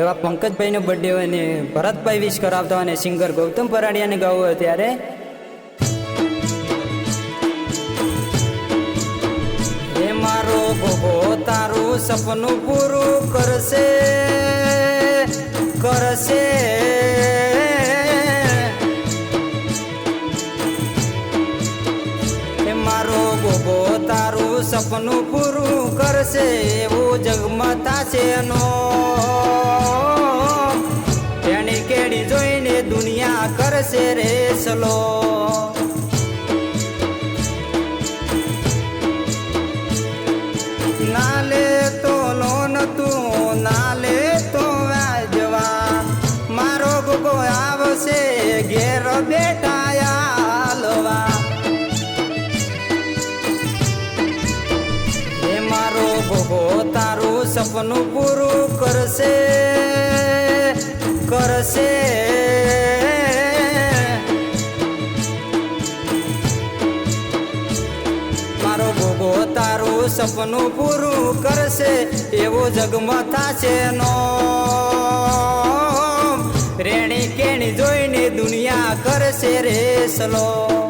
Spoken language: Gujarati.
એવા પંકજભાઈનો બર્થડે હોય ને, ભરતભાઈ વિશ કરાવતા હોય ને સિંગર ગૌતમ પરાડિયાને ગાવું હોય ત્યારે. એ મારો ભોગો તારું સપનું પૂરું કરશે કરશે. મારો ગોગો તારું સપનું પૂરું કરશે, એવું જગમાં થશે નો દુનિયા કરશે રે સલો. નાલે તો લોન તું નાલે તો વ્યાજવા મારો ગોગો આવશે ઘેર બેટા આલવા એ મારો ગોગો તારું સપનું પૂરું કરશે કરશે. મારો ભોગો તારું સપનું પૂરું કરશે, એવો જગમાં થશે નો રેણી કેણી જોઈને દુનિયા કરશે રે સલો.